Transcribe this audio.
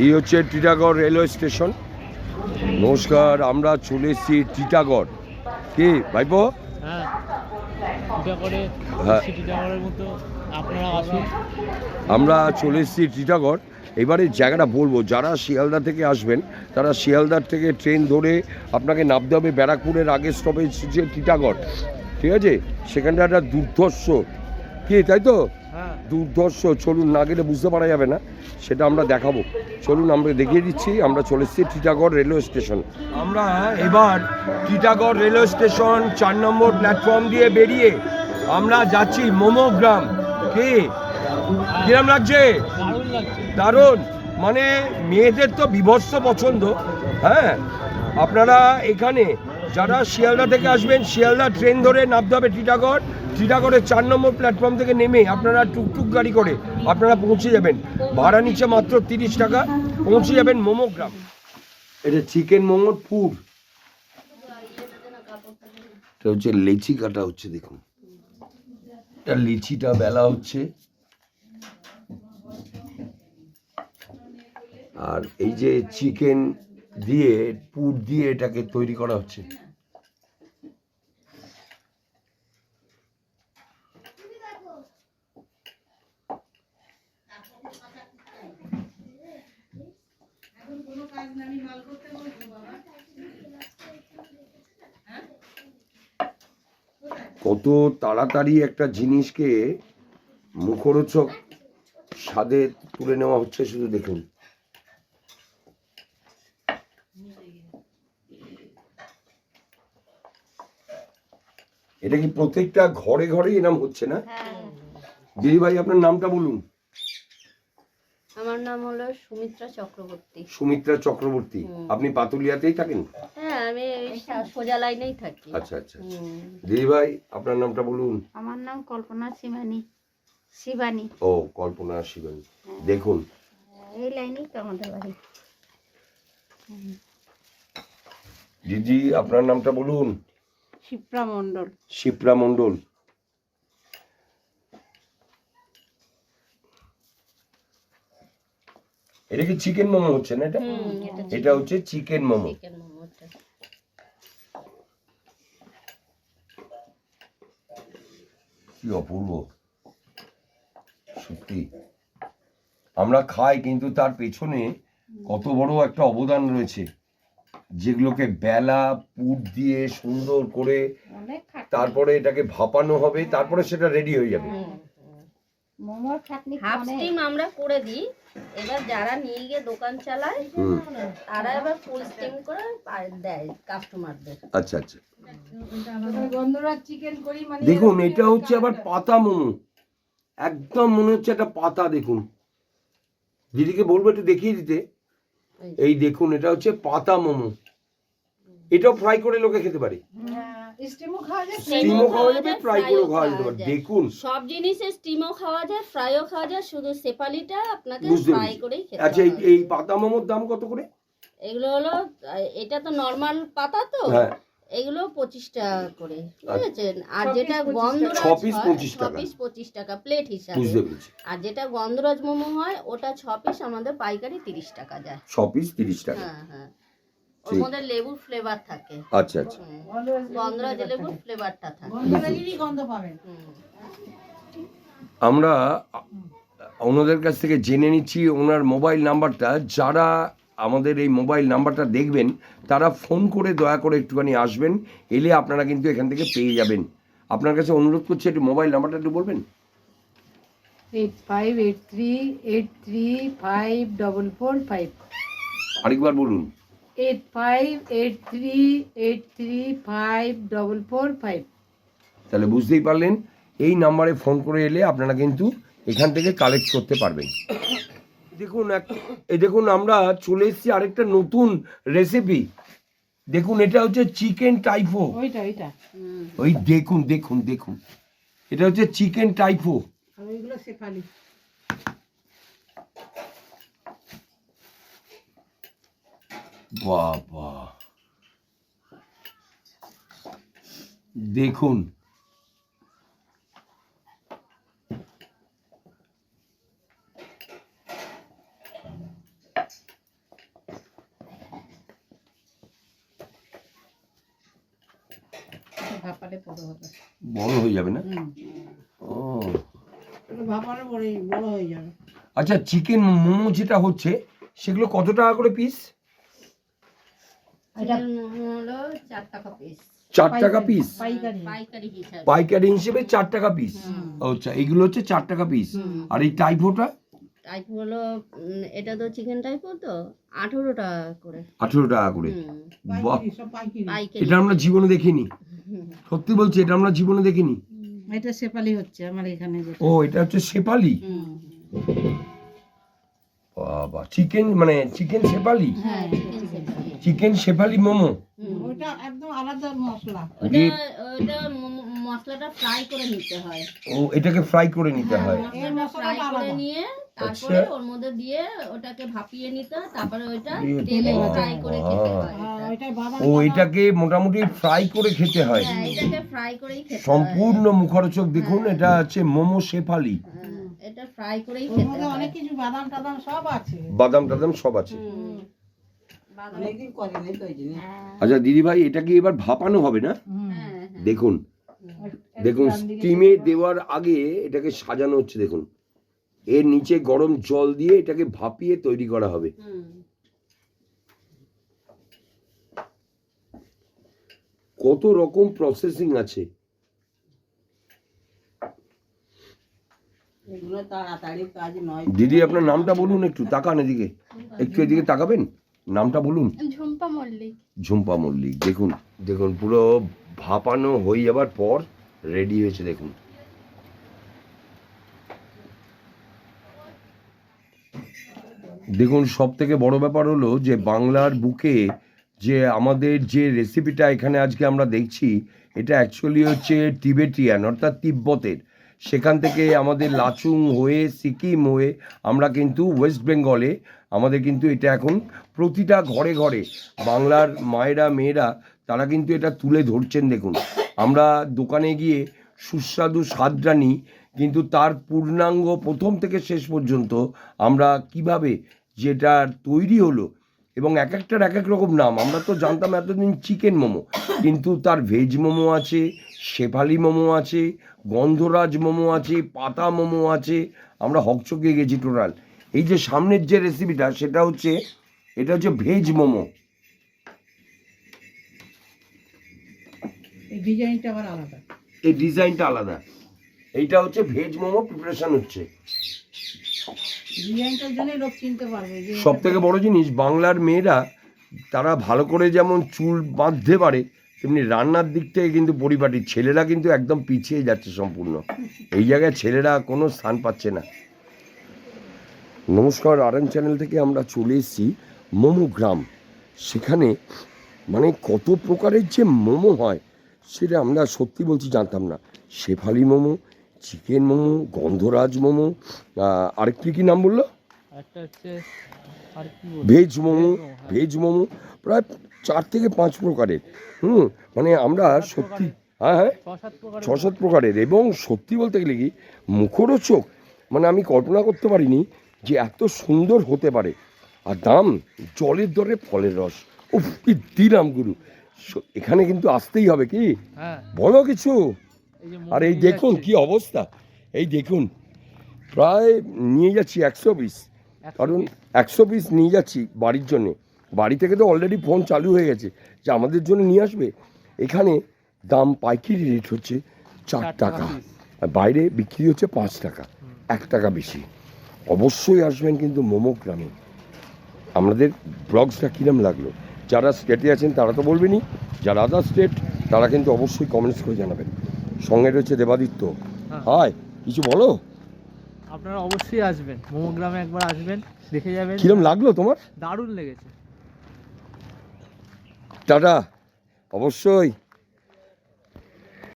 এই হচ্ছে Titagarh railway station. নমস্কার আমরা চলে এসেছি টিটাগড়। কি ভাইপো? হ্যাঁ হ্যাঁ। আমরা চলে এসেছি টিটাগড়। এবারে জায়গাটা বলব যারা শিয়ালদা থেকে আসবেন তারা শিয়ালদার থেকে ট্রেন ধরে আপনাকে নামতে হবে ব্যারাকপুরের আগে স্টপেজ হচ্ছে টিটাগড়। ঠিক আছে? সেখানটা একটা দুর্ধর্ষ। কি তাই তো? দুর্ধর্ষ, চলুন না গেলে বুঝতে পারা যাবে না, সেটা আমরা দেখাবো। চলুন, আমরা দেখিয়ে দিচ্ছি, আমরা চলে এসেছি টিটাগড় রেলওয়ে স্টেশন। আমরা এবার টিটাগড় রেলওয়ে স্টেশন চার নম্বর প্ল্যাটফর্ম দিয়ে বেরিয়ে আমরা যাচ্ছি মোমোগ্রাম কি? কিরম লাগছে? দারুণ। মানে মেয়েদের তো বিভৎস পছন্দ হ্যাঁ? আপনারা এখানে যারা শিয়ালদা থেকে আসবেন, শিয়ালদা ট্রেন ধরে নামতে হবে টিটাগড়। টিটাগড়ের চার নম্বর প্ল্যাটফর্ম থেকে নেমে আপনারা টুকটুক গাড়ি করে আপনারা পৌঁছে যাবেন। ভাড়া নিচ্ছে মাত্র তিরিশ টাকা, পৌঁছে যাবেন মোমোগ্রাম। এটা চিকেন মোমোর পুর। এটা হচ্ছে লেচি কাটা হচ্ছে, দেখুন। এটা লিচিটা বেলা হচ্ছে। আর এই যে চিকেন দিয়ে পুর দিয়ে এটাকে তৈরি করা হচ্ছে। কত তাড়াতাড়ি একটা জিনিসকে মুখরোচক স্বাদে তুলে নেওয়া হচ্ছে, শুধু দেখুন। এটা কি প্রত্যেকটা ঘরে ঘরে এরম হচ্ছে না? দিদি ভাই আপনার নামটা বলুন। আমার নাম হলো সুমিত্রা চক্রবর্তী। সুমিত্রা চক্রবর্তী। আপনি পাতুলিয়াতেই থাকেন? হ্যাঁ আমি সোজা লাইনেই থাকি। আচ্ছা আচ্ছা। হুম। দিদি ভাই আপনার নামটা বলুন। আমার নাম কল্পনা শিবানী। শিবানী। ও কল্পনা শিবানী। দেখুন। এই লাইনেই তো আমাদের বাড়ি। দিদি আপনার নামটা বলুন। শিপ্রা মণ্ডল। শিপ্রা মণ্ডল। এটা কি চিকেন মোমো হচ্ছে না এটা? এটা এটা হচ্ছে চিকেন মোমো। কি অপূর্ব। সত্যি। আমরা খাই কিন্তু তার পেছনে কত বড় একটা অবদান রয়েছে। যেগুলোকে বেলা পুর দিয়ে সুন্দর করে তারপরে এটাকে ভাপানো হবে তারপরে সেটা রেডি হয়ে যাবে। মোমোর খাটনি হাফ স্টিম আমরা করে দিই এবার যারা নিয়ে গিয়ে দোকান চালায় তারা এবার ফুল স্টিম করে দেয় কাস্টমারদের আচ্ছা আচ্ছা। বন্ধুরা চিকেন করি মানে দেখুন এটা হচ্ছে আবার পাতা মোমো। একদম মনে হচ্ছে একটা পাতা দেখুন। দিদিকে বলব একটু দেখিয়ে দিতে। এই দেখুন এটা হচ্ছে পাতা মোমো। এটাও ফ্রাই করে লোকে খেতে পারে। স্টিমও খাওয়া যায় স্টিমও খাওয়া যাবে ফ্রাই fry খাওয়া খাওয়া যেতে পারে। দেখুন। সব জিনিসের স্টিমও খাওয়া যায় ফ্রাইও খাওয়া যায় শুধু সেপালিটা আপনাকে ফ্রাই করেই খেতে আচ্ছা এই এই পাতা মোমোর দাম কত করে? এগুলো হলো এটা তো নর্মাল পাতা তো? হ্যাঁ। এগুলো পঁচিশ টাকা করে। বুঝেছেন আর যেটা গন্ধরাজ ছ পিস পঁচিশ ছ টাকা। পিস পঁচিশ টাকা প্লেট হিসাবে। আর যেটা গন্ধরাজ মোমো হয় ওটা ছ পিস আমাদের পাইকারি তিরিশ টাকা যায়। ছ পিস তিরিশ টাকা। হ্যাঁ হ্যাঁ। ওর মধ্যে লেবুর ফ্লেভার থাকে। আচ্ছা আচ্ছা। গন্ধরাজ লেবুর ফ্লেভারটা থাকে। গন্ধ পাবেন। আমরা ওনাদের কাছ থেকে জেনে নিচ্ছি ওনার মোবাইল নাম্বারটা যারা আমাদের এই মোবাইল নাম্বারটা দেখবেন তারা ফোন করে দয়া করে একটুখানি আসবেন এলে আপনারা কিন্তু এখান থেকে পেয়ে যাবেন। আপনার কাছে অনুরোধ করছি একটু মোবাইল নাম্বারটা একটু বলবেন? আরেকবার বলুন। Eight five eight three eight three five double four five. তাহলে বুঝতেই পারলেন এই নাম্বারে ফোন করে এলে আপনারা কিন্তু এখান থেকে কালেক্ট করতে পারবেন। দেখুন এক এই দেখুন আমরা চলে এসেছি আরেকটা নতুন রেসিপি দেখুন এটা হচ্ছে চিকেন টাইফো। ওই দেখুন দেখুন দেখুন। এটা হচ্ছে চিকেন টাইফো বাবা। দেখুন ভাপালে বড় হবে। বড় হয়ে যাবে না? ও। ভাপালে বড় বড় হয়ে যাবে। আচ্ছা চিকেন মোমো যেটা হচ্ছে সেগুলো কত টাকা করে পিস চিকেন মোমো হলো চার টাকা পিস চার টাকা পিস পাইকারি। হিসাবে। চার টাকা পিস আচ্ছা এগুলো হচ্ছে চার টাকা পিস আর এই টাইপোটা টাইপ হলো এটা তো চিকেন টাইপ তো আঠেরো টাকা করে। আঠেরো টাকা করে। এটা আমরা জীবনে দেখিনি। সত্যি বলছি এটা আমরা জীবনে দেখিনি। এটা সেপালি হচ্ছে আমার এখানে ও এটা হচ্ছে শেপালি বাবা চিকেন মানে চিকেন শেপালি হ্যাঁ চিকেন শেপালি মোমো? ওইটা একদম আলাদা মশলা। ওটা ওটা মশলাটা ফ্রাই করে নিতে হয়। ও এটাকে ফ্রাই করে নিতে হয় মশলাটা মশলাটা ফ্রাই করে নিয়ে। তারপরে ওর মধ্যে দিয়ে ওটাকে ভাপিয়ে নিতে তারপরে ওইটা তেলে ফ্রাই করে খেতে হয়। বাদাম ও এটাকে মোটামুটি ফ্রাই করে খেতে হয়। হ্যাঁ এটাকে ফ্রাই করেই খেতে সম্পূর্ণ মুখরোচক। দেখুন এটা হচ্ছে মোমো শেফালি। হ্যাঁ, এটা ফ্রাই করেই খেতে হয়। অনেক কিছু বাদাম টাদাম সব আছে। বাদাম টাদাম সব আছে। হ্যাঁ, আচ্ছা দিদি ভাই এটা কি এবার ভাপানো হবে না? হ্যাঁ, হ্যাঁ। দেখুন দেখুন স্টিমে দেওয়ার আগে এটাকে সাজানো হচ্ছে দেখুন। এর নিচে গরম জল দিয়ে এটাকে ভাপিয়ে তৈরি করা হবে। কত রকম প্রসেসিং আছে। দিদি আপনার নামটা বলুন একটু তাকান এদিকে। একটু এদিকে তাকাবেন? নামটা বলুন। ঝুম্পা মল্লিক। ঝুম্পা মল্লিক দেখুন দেখুন পুরো ভাপানো হয়ে যাবার পর রেডি হয়েছে দেখুন। দেখুন সব থেকে বড় ব্যাপার হলো যে বাংলার বুকে যে আমাদের যে রেসিপিটা এখানে আজকে আমরা দেখছি, এটা অ্যাকচুয়ালি হচ্ছে টিবেটিয়ান, অর্থাৎ তিব্বতের। সেখান থেকে আমাদের লাচুং হয়ে, সিকিম হয়ে আমরা কিন্তু ওয়েস্ট বেঙ্গলে, আমাদের কিন্তু এটা এখন প্রতিটা ঘরে ঘরে বাংলার মায়েরা, মেয়েরা, তারা কিন্তু এটা তুলে ধরছেন, দেখুন। আমরা দোকানে গিয়ে সুস্বাদু স্বাদটা নিই কিন্তু তার পূর্ণাঙ্গ প্রথম থেকে শেষ পর্যন্ত আমরা কীভাবে যেটা তৈরি হলো এবং এক একটার এক এক রকম নাম আমরা তো জানতাম এতদিন চিকেন মোমো কিন্তু তার ভেজ মোমো আছে শেফালি মোমো আছে গন্ধরাজ মোমো আছে পাতা মোমো আছে আমরা হকচকিয়ে গেছি টোটাল। এই যে সামনের যে রেসিপিটা সেটা হচ্ছে এটা হচ্ছে ভেজ মোমো। এই ডিজাইনটা আবার আলাদা। এই ডিজাইনটা আলাদা। এইটা হচ্ছে ভেজ মোমো প্রিপারেশন হচ্ছে। সব থেকে বড় জিনিস বাংলার মেয়েরা তারা ভালো করে যেমন চুল বাঁধতে পারে তেমনি রান্নার দিক থেকে কিন্তু পরিপাটি। ছেলেরা কিন্তু একদম পিছিয়ে যাচ্ছে সম্পূর্ণ। এই জায়গায় ছেলেরা কোনো স্থান পাচ্ছে না। নমস্কার আর চ্যানেল থেকে আমরা চলে এসেছি মোমো গ্রাম সেখানে মানে কত প্রকারের যে মোমো হয় সেটা আমরা সত্যি বলছি জানতাম না। শেফালি মোমো চিকেন মোমো গন্ধরাজ মোমো আরেকটি কি নাম বলল? ভেজ মোমো ভেজ মোমো, হ্যাঁ। ভেজ মোমো প্রায় চার থেকে পাঁচ প্রকারের হুম মানে আমরা সত্যি হ্যাঁ হ্যাঁ ছ সাত প্রকারের এবং সত্যি বলতে গেলে কি মুখরোচক মানে আমি কল্পনা করতে পারিনি যে এত সুন্দর হতে পারে। আর দাম জলের দরে ফলের রস ও কি দিলাম গুরু। এখানে কিন্তু আসতেই হবে কি? হ্যাঁ। বলো কিছু। আর এই দেখুন কি অবস্থা। এই দেখুন প্রায় নিয়ে যাচ্ছি একশো পিস কারণ একশো পিস নিয়ে যাচ্ছি বাড়ির জন্যে। বাড়ি থেকে তো অলরেডি ফোন চালু হয়ে গেছে যে আমাদের জন্য নিয়ে আসবে। এখানে দাম পাইকারি রেট হচ্ছে চার টাকা। আর বাইরে বিক্রি হচ্ছে পাঁচ টাকা এক টাকা বেশি। অবশ্যই আসবেন কিন্তু মোমো গ্রামে। আমাদের ব্লগসটা কিরম লাগল? যারা স্টেটে আছেন তারা তো বলবেনই যারা আদার স্টেট তারা কিন্তু অবশ্যই কমেন্টস করে জানাবেন। সঙ্গে রয়েছে দেবাদিত্য। হ্যাঁ। হাই কিছু বলো? আপনারা অবশ্যই আসবেন। মোমোগ্রামে একবার আসবেন দেখে যাবেন। কিরম লাগল তোমার? দারুণ লেগেছে। টাটা। অবশ্যই।